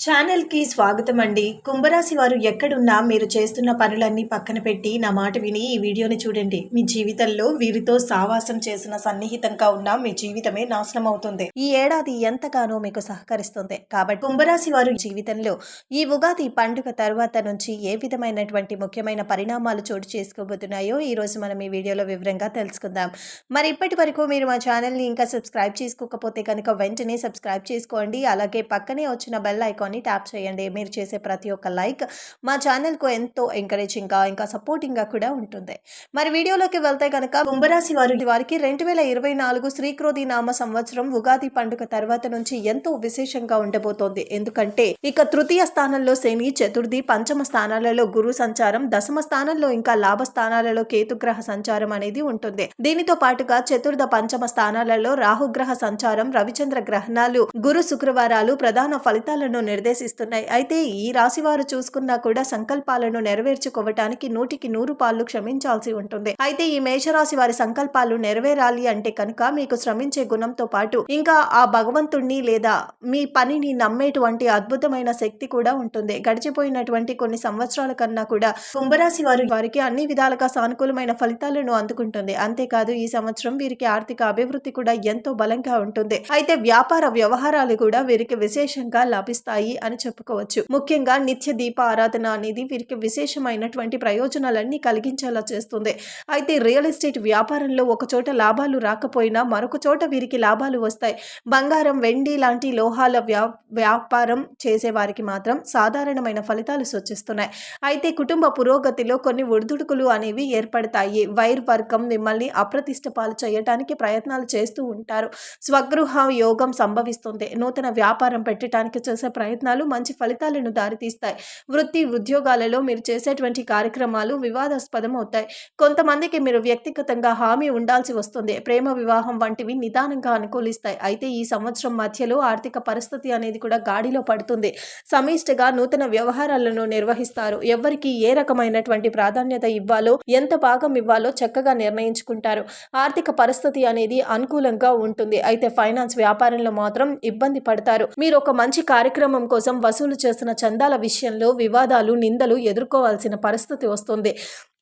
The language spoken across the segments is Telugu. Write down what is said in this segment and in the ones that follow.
ఛానల్కి స్వాగతం అండి కుంభరాశి వారు ఎక్కడున్నా మీరు చేస్తున్న పనులన్నీ పక్కన పెట్టి నా మాట విని ఈ వీడియోని చూడండి. మీ జీవితంలో వీరితో సావాసం చేసిన సన్నిహితంగా ఉన్న మీ జీవితమే నాశనం అవుతుంది ఈ ఏడాది ఎంతగానో మీకు సహకరిస్తుంది. కాబట్టి కుంభరాశి వారు జీవితంలో ఈ ఉగాది పండుగ తర్వాత నుంచి ఏ విధమైనటువంటి ముఖ్యమైన పరిణామాలు చోటు చేసుకోబోతున్నాయో ఈ రోజు మనం ఈ వీడియోలో వివరంగా తెలుసుకుందాం. మరి ఇప్పటి వరకు మీరు మా ఛానల్ని ఇంకా సబ్స్క్రైబ్ చేసుకోకపోతే కనుక వెంటనే సబ్స్క్రైబ్ చేసుకోండి. అలాగే పక్కనే వచ్చిన బెల్ ఐకాన్ని ట్యాప్ చేయండి. మీరు చేసే ప్రతి ఒక్క లైక్ మా ఛానల్కు ఎంతో ఎంకరేజింగ్గా ఇంకా సపోర్టింగ్గా కూడా ఉంటుంది. మరి వీడియోలోకి వెళ్తే కనుక కుంభరాశి వారి వారికి రెండు వేల ఇరవై నాలుగు శ్రీక్రోధి నామ సంవత్సరం ఉగాది పండుగ తర్వాత నుంచి ఎంతో విశేషంగా ఉండబోతోంది. ఎందుకంటే ఇక తృతీయ స్థానంలో శని చతుర్థి పంచమ స్థానాలలో గురు సంచారం దశమ స్థానంలో ఇంకా లాభ స్థానాలలో కేతుగ్రహ సంచారం అనేది ఉంటుంది. దీనితో పాటుగా చతుర్థ పంచమ స్థానాలలో రాహుగ్రహ సంచారం రవిచంద్ర గ్రహణాలు గురు శుక్రవారాలు ప్రధాన ఫలితాలను నిర్దేశిస్తున్నాయి. అయితే ఈ రాశి వారు చూసుకున్నా కూడా సంకల్పాలను నెరవేర్చుకోవటానికి నూటికి నూరు పాళ్ళు క్షమించాల్సి ఉంటుంది. అయితే ఈ మేషరాశి వారి సంకల్పాలు నెరవేరాలి అంటే కనుక మీకు శ్రమించే గుణంతో పాటు ఇంకా ఆ భగవంతుణ్ణి లేదా మీ పనిని నమ్మేటువంటి అద్భుతమైన శక్తి కూడా ఉంటుంది. గడిచిపోయినటువంటి కొన్ని సంవత్సరాల కన్నా కూడా కుంభరాశి వారి వారికి అన్ని విధాలుగా సానుకూలమైన ఫలితాలను అందుకుంటుంది. అంతేకాదు ఈ సంవత్సరం వీరికి ఆర్థిక అభివృద్ధి కూడా ఎంతో బలంగా ఉంటుంది. అయితే వ్యాపార వ్యవహారాలు కూడా వీరికి విశేషంగా లభిస్తాయి. అని చెప్పుకోవచ్చు. ముఖ్యంగా నిత్య దీప ఆరాధన అనేది వీరికి విశేషమైనటువంటి ప్రయోజనాలన్నీ కలిగించేలా చేస్తుంది. అయితే రియల్ ఎస్టేట్ వ్యాపారంలో ఒక చోట లాభాలు రాకపోయినా మరొక చోట వీరికి లాభాలు వస్తాయి. బంగారం వెండి లాంటి లోహాల వ్యా వ్యాపారం చేసే వారికి మాత్రం సాధారణమైన ఫలితాలు సూచిస్తున్నాయి. అయితే కుటుంబ పురోగతిలో కొన్ని ఒడిదుడుకులు అనేవి ఏర్పడతాయి. వైర్ వర్గం మిమ్మల్ని అప్రతిష్ట పాలు చేయటానికి ప్రయత్నాలు చేస్తూ ఉంటారు. స్వగృహ యోగం సంభవిస్తుంది. నూతన వ్యాపారం పెట్టడానికి చేసే ప్రయత్నం ప్రయత్నాలు మంచి ఫలితాలను దారితీస్తాయి. వృత్తి ఉద్యోగాలలో మీరు చేసేటువంటి కార్యక్రమాలు వివాదాస్పదం అవుతాయి. కొంతమందికి మీరు వ్యక్తిగతంగా హామీ ఉండాల్సి వస్తుంది. ప్రేమ వివాహం వంటివి నిదానంగా అనుకూలిస్తాయి. అయితే ఈ సంవత్సరం మధ్యలో ఆర్థిక పరిస్థితి అనేది కూడా గాడిలో పడుతుంది. సమిష్టిగా నూతన వ్యవహారాలను నిర్వహిస్తారు. ఎవరికి ఏ రకమైనటువంటి ప్రాధాన్యత ఇవ్వాలో ఎంత భాగం ఇవ్వాలో చక్కగా నిర్ణయించుకుంటారు. ఆర్థిక పరిస్థితి అనేది అనుకూలంగా ఉంటుంది. అయితే ఫైనాన్స్ వ్యాపారంలో మాత్రం ఇబ్బంది పడతారు. మీరు ఒక మంచి కార్యక్రమం కోసం వసూలు చేస్తున్న చందాల విషయంలో వివాదాలు నిందలు ఎదుర్కోవాల్సిన పరిస్థితి వస్తుంది.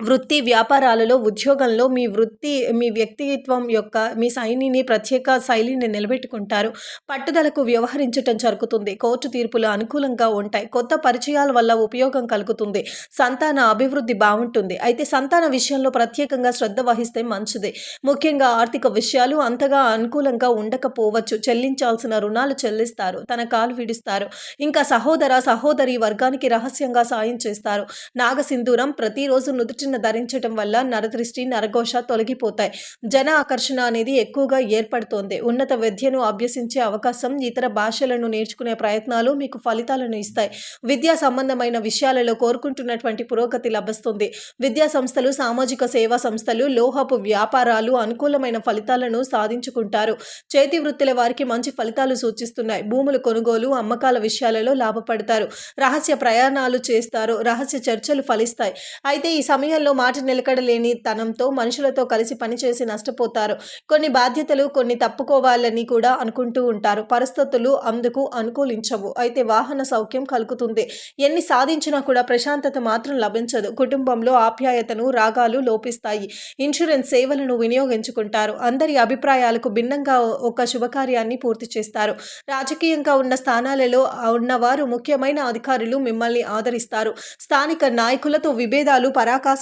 వృత్తి వ్యాపారాలలో ఉద్యోగంలో మీ వృత్తి మీ వ్యక్తిత్వం యొక్క మీ శైలిని ప్రత్యేక శైలిని నిలబెట్టుకుంటారు. పట్టుదలకు వ్యవహరించటం జరుగుతుంది. కోర్టు తీర్పులు అనుకూలంగా ఉంటాయి. కొత్త పరిచయాల వల్ల ఉపయోగం కలుగుతుంది. సంతాన అభివృద్ధి బాగుంటుంది. అయితే సంతాన విషయంలో ప్రత్యేకంగా శ్రద్ధ వహిస్తే మంచిది. ముఖ్యంగా ఆర్థిక విషయాలు అంతగా అనుకూలంగా ఉండకపోవచ్చు. చెల్లించాల్సిన రుణాలు చెల్లిస్తారు. తన కాలు విడుస్తారు. ఇంకా సహోదర సహోదరి వర్గానికి రహస్యంగా సాయం చేస్తారు. నాగసింధూరం ప్రతిరోజు నుదుటిన ధరించడం వల్ల నరదృష్టి నరఘోష తొలగిపోతాయి. జన ఆకర్షణ అనేది ఎక్కువగా ఏర్పడుతోంది. ఉన్నత విద్యను అభ్యసించే అవకాశం ఇతర భాషలను నేర్చుకునే ప్రయత్నాలు మీకు ఫలితాలను ఇస్తాయి. విద్యా సంబంధమైన విషయాలలో కోరుకుంటున్నటువంటి పురోగతి లభిస్తుంది. విద్యా సంస్థలు సామాజిక సేవా సంస్థలు లోహపు వ్యాపారాలు అనుకూలమైన ఫలితాలను సాధించుకుంటారు. చేతి వృత్తుల వారికి మంచి ఫలితాలు సూచిస్తున్నాయి. భూములు కొనుగోలు అమ్మకాల విషయాలలో లాభపడతారు. రహస్య ప్రయాణాలు చేస్తారు. రహస్య చర్చలు ఫలిస్తాయి. అయితే ఈ సమయంలో మాట నిలకడలేని తనంతో మనుషులతో కలిసి పనిచేసి నష్టపోతారు. కొన్ని బాధ్యతలు కొన్ని తప్పుకోవాలని కూడా అనుకుంటూ ఉంటారు. పరిస్థితులు అందుకు అనుకూలించవు. అయితే వాహన సౌఖ్యం కలుగుతుంది. ఎన్ని సాధించినా కూడా ప్రశాంతత మాత్రం లభించదు. కుటుంబంలో ఆప్యాయతను రాగాలు లోపిస్తాయి. ఇన్సూరెన్స్ సేవలను వినియోగించుకుంటారు. అందరి అభిప్రాయాలకు భిన్నంగా ఒక శుభకార్యాన్ని పూర్తి చేస్తారు. రాజకీయంగా ఉన్న స్థానాలలో ఉన్నవారు ముఖ్యమైన అధికారులు మిమ్మల్ని ఆదరిస్తారు. స్థానిక నాయకులతో విభేదాలు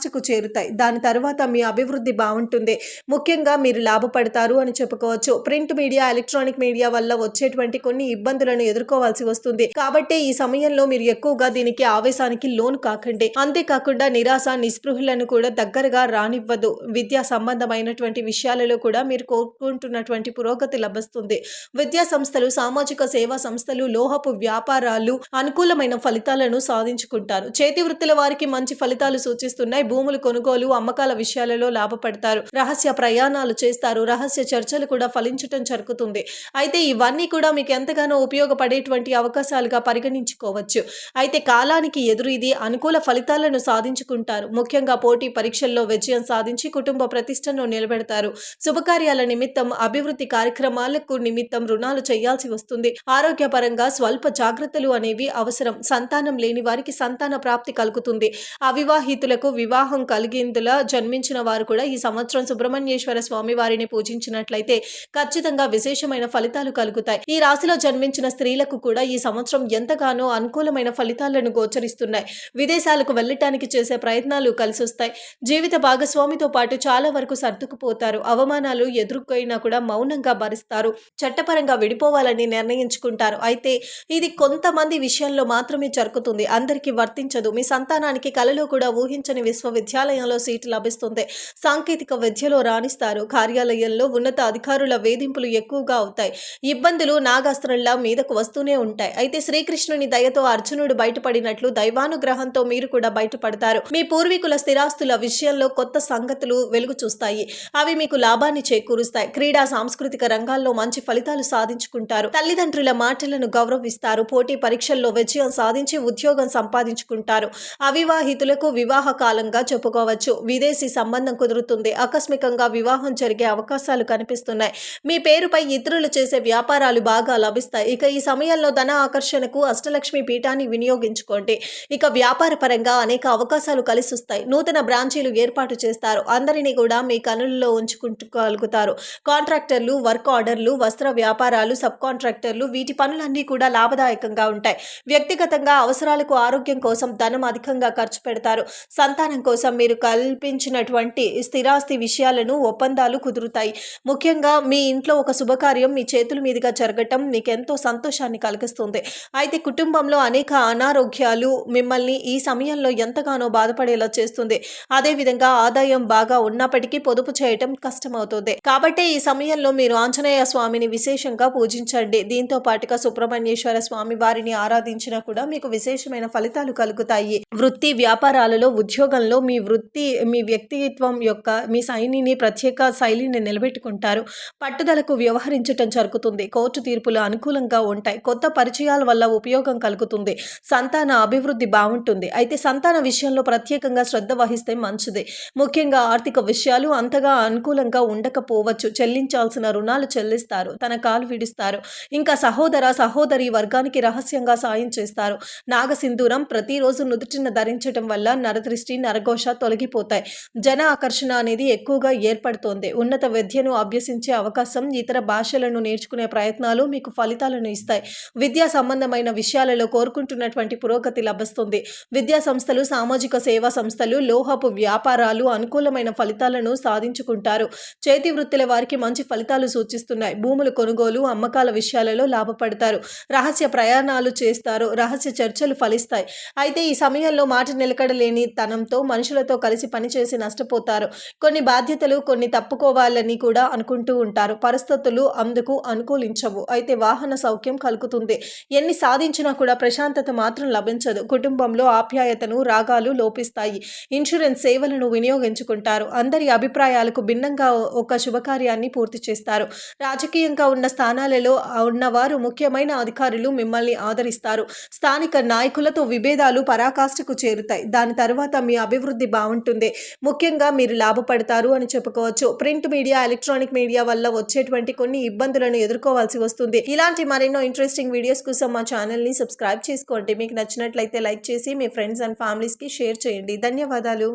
లాస్ట్కు చేరుతాయి. దాని తర్వాత మీ అభివృద్ధి బాగుంటుంది. ముఖ్యంగా మీరు లాభపడతారు అని చెప్పుకోవచ్చు. ప్రింట్ మీడియా ఎలక్ట్రానిక్ మీడియా వల్ల వచ్చేటువంటి కొన్ని ఇబ్బందులను ఎదుర్కోవాల్సి వస్తుంది. కాబట్టి ఈ సమయంలో మీరు ఎక్కువగా దీనికి ఆవేశానికి లోను కాకండి. అంతేకాకుండా నిరాశ నిస్పృహలను కూడా దగ్గరగా రానివ్వదు. విద్యా సంబంధమైనటువంటి విషయాలలో కూడా మీరు కోరుకుంటున్నటువంటి పురోగతి లభిస్తుంది. విద్యా సంస్థలు సామాజిక సేవా సంస్థలు లోహపు వ్యాపారాలు అనుకూలమైన ఫలితాలను సాధించుకుంటారు. చేతి వృత్తుల వారికి మంచి ఫలితాలు సూచిస్తున్నాయి. భూములు కొనుగోలు అమ్మకాల విషయాలలో లాభపడతారు. రహస్య ప్రయాణాలు చేస్తారు. రహస్య చర్చలు కూడా ఫలించటం జరుగుతుంది. అయితే ఇవన్నీ కూడా మీకు ఎంతగానో ఉపయోగపడేటువంటి అవకాశాలుగా పరిగణించుకోవచ్చు. అయితే కాలానికి ఎదురు ఇది అనుకూల ఫలితాలను సాధించుకుంటారు. ముఖ్యంగా పోటీ పరీక్షల్లో విజయం సాధించి కుటుంబ ప్రతిష్టను నిలబెడతారు. శుభకార్యాల నిమిత్తం అభివృద్ధి కార్యక్రమాలకు నిమిత్తం రుణాలు చేయాల్సి వస్తుంది. ఆరోగ్యపరంగా స్వల్ప జాగ్రత్తలు అనేవి అవసరం. సంతానం లేని వారికి సంతాన ప్రాప్తి కలుగుతుంది. అవివాహితులకు వివాహ కలిగేందులా జన్మించిన వారు కూడా ఈ సంవత్సరం సుబ్రహ్మణ్యేశ్వర స్వామి వారిని పూజించినట్లయితే ఖచ్చితంగా విశేషమైన ఫలితాలు కలుగుతాయి. ఈ రాశిలో జన్మించిన స్త్రీలకు కూడా ఈ సంవత్సరం ఎంతగానో అనుకూలమైన ఫలితాలను గోచరిస్తున్నాయి. విదేశాలకు వెళ్ళటానికి చేసే ప్రయత్నాలు కలిసొస్తాయి. జీవిత భాగస్వామితో పాటు చాలా వరకు సర్దుకుపోతారు. అవమానాలు ఎదుర్కొయినా కూడా మౌనంగా భరిస్తారు. చట్టపరంగా విడిపోవాలని నిర్ణయించుకుంటారు. అయితే ఇది కొంతమంది విషయంలో మాత్రమే జరుగుతుంది. అందరికీ వర్తించదు. మీ సంతానానికి కలలో కూడా ఊహించని విద్యాలయంలో సీటు లభిస్తుంది. సాంకేతిక విద్యలో రాణిస్తారు. కార్యాలయంలో ఉన్నత అధికారుల వేధింపులు ఎక్కువగా అవుతాయి. ఇబ్బందులు నాగాస్త్రంలా మీదకు వస్తూనే ఉంటాయి. అయితే శ్రీకృష్ణుని దయతో అర్జునుడు బయటపడినట్లు దైవానుగ్రహంతో మీరు కూడా బయటపడతారు. మీ పూర్వీకుల స్థిరాస్తుల విషయంలో కొత్త సంగతులు వెలుగు చూస్తాయి. అవి మీకు లాభాన్ని చేకూరుస్తాయి. క్రీడా సాంస్కృతిక రంగాల్లో మంచి ఫలితాలు సాధించుకుంటారు. తల్లిదండ్రుల మాటలను గౌరవిస్తారు. పోటీ పరీక్షల్లో విజయం సాధించి ఉద్యోగం సంపాదించుకుంటారు. అవివాహితులకు వివాహ కాలంగా చెప్పుకోవచ్చు. విదేశీ సంబంధం కుదురుతుంది. ఆకస్మికంగా వివాహం జరిగే అవకాశాలు కనిపిస్తున్నాయి. మీ పేరుపై ఇతరులు చేసే వ్యాపారాలు బాగా లభిస్తాయి. ఇక ఈ సమయంలో ధన ఆకర్షణకు అష్టలక్ష్మి పీఠాన్ని వినియోగించుకోండి. ఇక వ్యాపార పరంగా అనేక అవకాశాలు కలిసి వస్తాయి నూతన బ్రాంచీలు ఏర్పాటు చేస్తారు. అందరినీ కూడా మీ కనులలో ఉంచుకుంటుగలుగుతారు. కాంట్రాక్టర్లు వర్క్ ఆర్డర్లు వస్త్ర వ్యాపారాలు సబ్ కాంట్రాక్టర్లు వీటి పనులన్నీ కూడా లాభదాయకంగా ఉంటాయి. వ్యక్తిగతంగా అవసరాలకు ఆరోగ్యం కోసం ధనం అధికంగా ఖర్చు పెడతారు. సంతానం కోసం కోసం మీరు కల్పించినటువంటి స్థిరాస్తి విషయాలను ఒప్పందాలు కుదురుతాయి. ముఖ్యంగా మీ ఇంట్లో ఒక శుభకార్యం మీ చేతుల మీదుగా జరగటం మీకు ఎంతో సంతోషాన్ని కలిగిస్తుంది. అయితే కుటుంబంలో అనేక అనారోగ్యాలు మిమ్మల్ని ఈ సమయంలో ఎంతగానో బాధపడేలా చేస్తుంది. అదేవిధంగా ఆదాయం బాగా ఉన్నప్పటికీ పొదుపు చేయటం కష్టమవుతుంది. కాబట్టి ఈ సమయంలో మీరు ఆంజనేయ స్వామిని విశేషంగా పూజించండి. దీంతో పాటుగా సుబ్రహ్మణ్యేశ్వర స్వామి వారిని ఆరాధించినా కూడా మీకు విశేషమైన ఫలితాలు కలుగుతాయి. వృత్తి వ్యాపారాలలో ఉద్యోగంలో మీ వృత్తి మీ వ్యక్తిత్వం యొక్క మీ శైలిని ప్రత్యేక శైలిని నిలబెట్టుకుంటారు. పట్టుదలకు వ్యవహరించటం జరుగుతుంది. కోర్టు తీర్పులు అనుకూలంగా ఉంటాయి. కొత్త పరిచయాల వల్ల ఉపయోగం కలుగుతుంది. సంతాన అభివృద్ధి బాగుంటుంది. అయితే సంతాన విషయంలో ప్రత్యేకంగా శ్రద్ధ వహిస్తే మంచిది. ముఖ్యంగా ఆర్థిక విషయాలు అంతగా అనుకూలంగా ఉండకపోవచ్చు. చెల్లించాల్సిన రుణాలు చెల్లిస్తారు. తన కాలు విడుస్తారు. ఇంకా సహోదర సహోదరి వర్గానికి రహస్యంగా సాయం చేస్తారు. నాగసింధూరం ప్రతిరోజు నుదుటిన ధరించడం వల్ల నరదృష్టి నరఘోష తొలగిపోతాయి. జన ఆకర్షణ అనేది ఎక్కువగా ఏర్పడుతోంది. ఉన్నత విద్యను అభ్యసించే అవకాశం ఇతర భాషలను నేర్చుకునే ప్రయత్నాలు మీకు ఫలితాలను ఇస్తాయి. విద్యా సంబంధమైన విషయాలలో కోరుకుంటున్నటువంటి పురోగతి లభిస్తుంది. విద్యా సంస్థలు సామాజిక సేవా సంస్థలు లోహపు వ్యాపారాలు అనుకూలమైన ఫలితాలను సాధించుకుంటారు. చేతి వృత్తుల వారికి మంచి ఫలితాలు సూచిస్తున్నాయి. భూములు కొనుగోలు అమ్మకాల విషయాలలో లాభపడతారు. రహస్య ప్రయాణాలు చేస్తారు. రహస్య చర్చలు ఫలిస్తాయి. అయితే ఈ సమయంలో మాట నిలకడలేని తనంతో మనుషులతో కలిసి పనిచేసి నష్టపోతారు. కొన్ని బాధ్యతలు కొన్ని తప్పుకోవాలని కూడా అనుకుంటూ ఉంటారు. పరిస్థితులు అందుకు అనుకూలించవు. అయితే వాహన సౌఖ్యం కలుగుతుంది. ఎన్ని సాధించినా కూడా ప్రశాంతత మాత్రం లభించదు. కుటుంబంలో ఆప్యాయతను రాగాలు లోపిస్తాయి. ఇన్సూరెన్స్ సేవలను వినియోగించుకుంటారు. అందరి అభిప్రాయాలకు భిన్నంగా ఒక శుభకార్యాన్ని పూర్తి చేస్తారు. రాజకీయంగా ఉన్న స్థానాలలో ఉన్నవారు ముఖ్యమైన అధికారులు మిమ్మల్ని ఆదరిస్తారు. స్థానిక నాయకులతో విభేదాలు పరాకాష్ఠకు చేరుతాయి. దాని తర్వాత మీ అభివృద్ధి బాగుంటుంది. ముఖ్యంగా మీరు లాభపడతారు అని చెప్పుకోవచ్చు. ప్రింట్ మీడియా ఎలక్ట్రానిక్ మీడియా వల్ల వచ్చేటువంటి కొన్ని ఇబ్బందులను ఎదుర్కోవాల్సి వస్తుంది. ఇలాంటి మరెన్నో ఇంట్రెస్టింగ్ వీడియోస్ కోసం మా ఛానల్ని సబ్స్క్రైబ్ చేసుకోండి. మీకు నచ్చినట్లయితే లైక్ చేసి మీ ఫ్రెండ్స్ అండ్ ఫ్యామిలీస్కి షేర్ చేయండి. ధన్యవాదాలు.